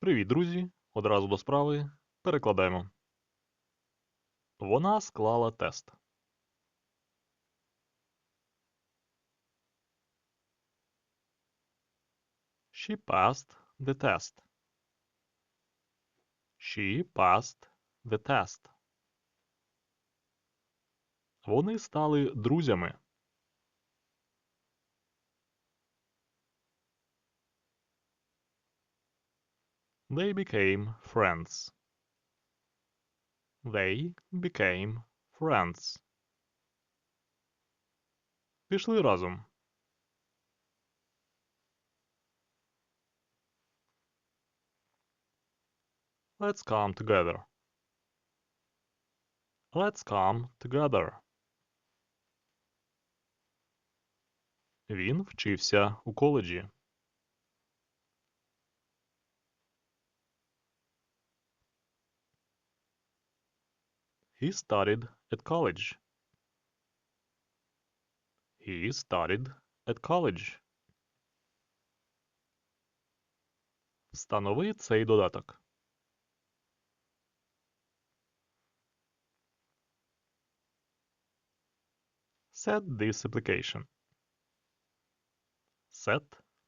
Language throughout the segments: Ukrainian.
Привіт, друзі! Одразу до справи. Перекладаємо. Вона склала тест. She passed the test. She passed the test. Вони стали друзями. They became friends. They became friends. Пішли разом. Let's come together. Let's come together. Він вчився у коледжі. He studied at college. He studied at college. Встанови цей додаток. Set this application. Set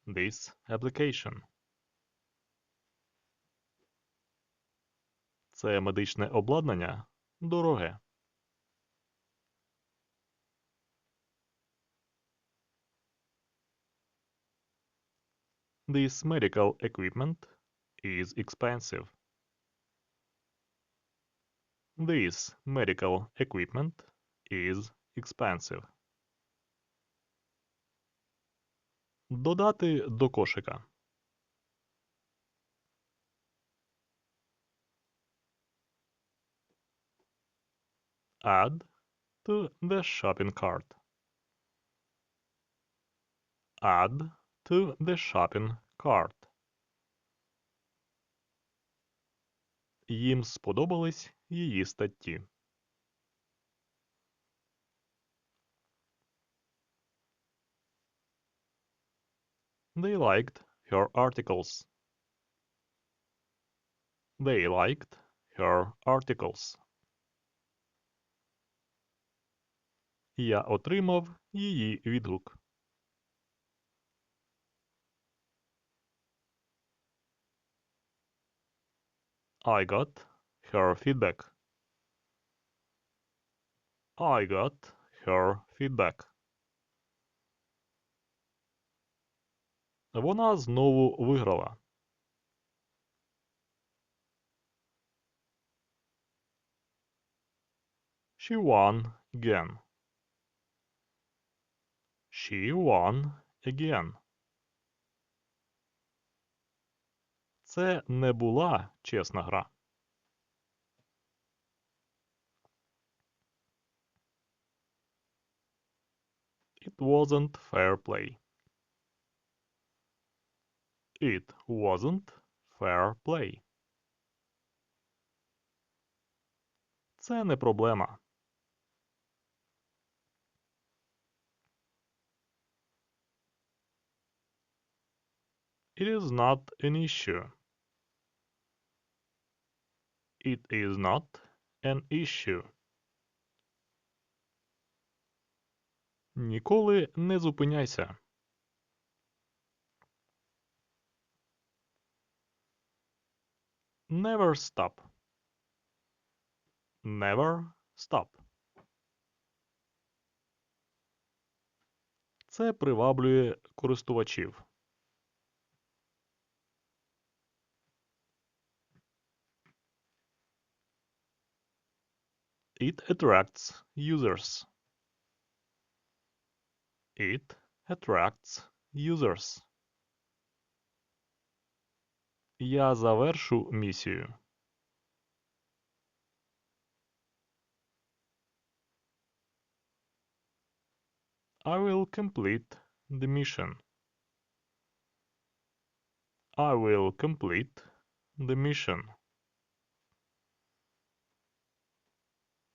this application. Це медичне обладнання дороге. This medical equipment is expensive. This medical equipment is expensive. Додати до кошика. Add to the shopping cart. Add to the shopping cart. Їм сподобались її статті. They liked her articles. They liked her articles. Я отримав її відгук. I got her feedback. I got her feedback. Вона знову виграла. She won again. She won again. Це не була чесна гра. It wasn't fair play. It wasn't fair play. Це не проблема. It is not an issue. It is not an issue. Ніколи не зупиняйся. Never stop. Never stop. Це приваблює користувачів. It attracts users. It attracts users. Я завершу місію. I will complete the mission. I will complete the mission.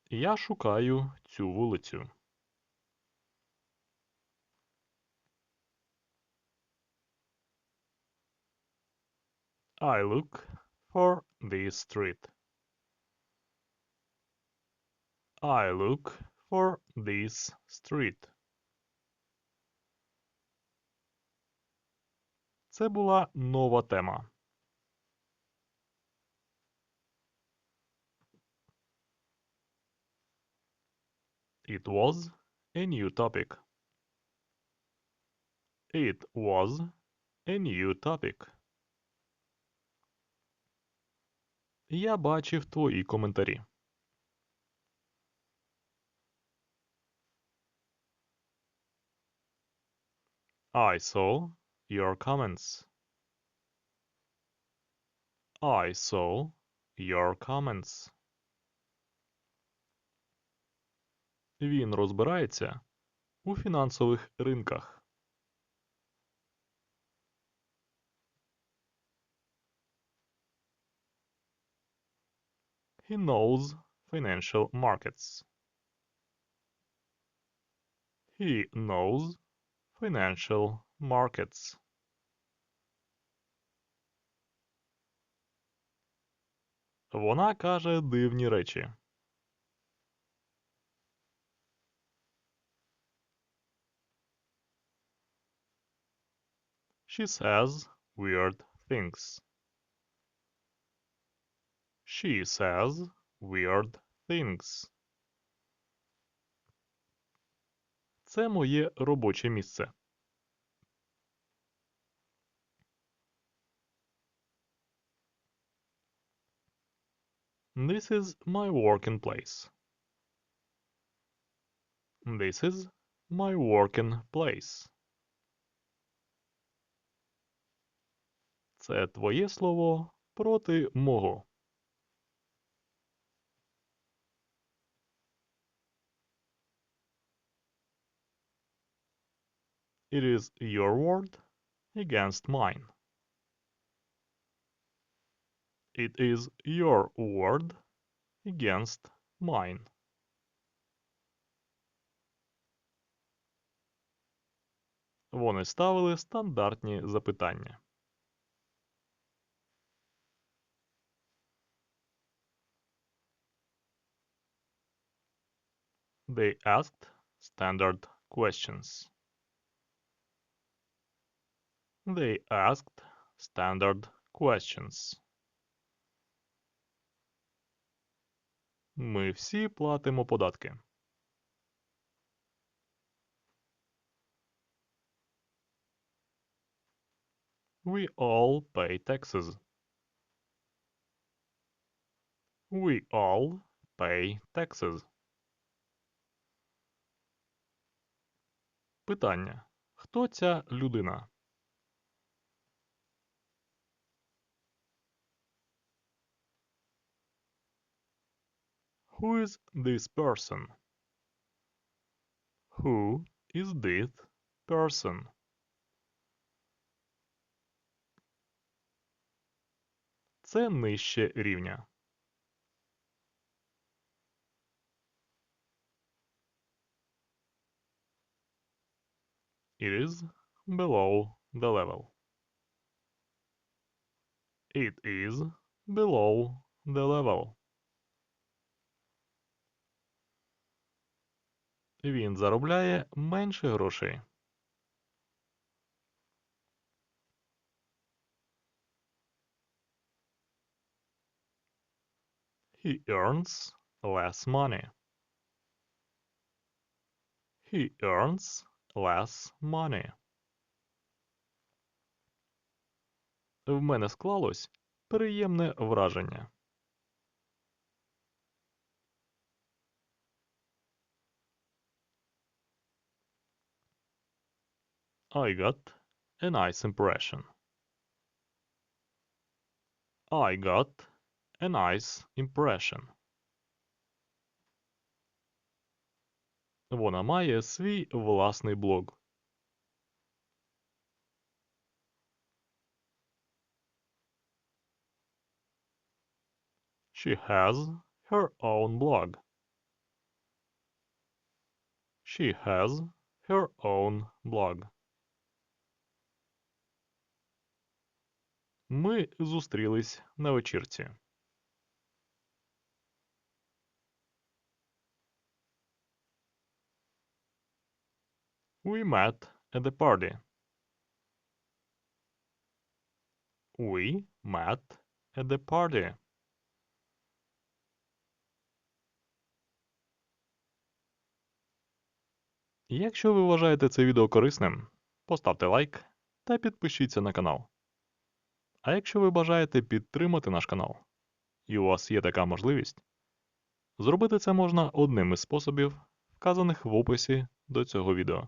Я шукаю цю вулицю. I look for this street. I look for this street. Це була нова тема. It was a new topic. It was a new topic. Я бачив твої коментарі. I saw your comments. I saw your comments. Він розбирається у фінансових ринках. He knows financial markets. He knows financial markets. Вона каже дивні речі. She says weird things. She says weird things. Це моє робоче місце. This is my working place. This is my working place. Це твоє слово проти мого. It is your word against mine. It is your word against mine. Вони ставили стандартні запитання. They asked standard questions. They asked standard questions. Ми всі платимо податки. We all pay taxes. We all pay taxes. Питання. Хто ця людина? Who is this person? Who is this person? Це нижче рівня. It is below the level. It is below the level. Він заробляє менше грошей. He earns less money. He earns less money. В мене склалось приємне враження. I got a nice impression. I got a nice impression. Вона має свій власний блог. She has her own blog. She has her own blog. Ми зустрілись на вечірці. We met at the party. We met at the party. Якщо ви вважаєте це відео корисним, поставте лайк та підпишіться на канал. А якщо ви бажаєте підтримати наш канал, і у вас є така можливість, зробити це можна одним із способів, вказаних в описі до цього відео.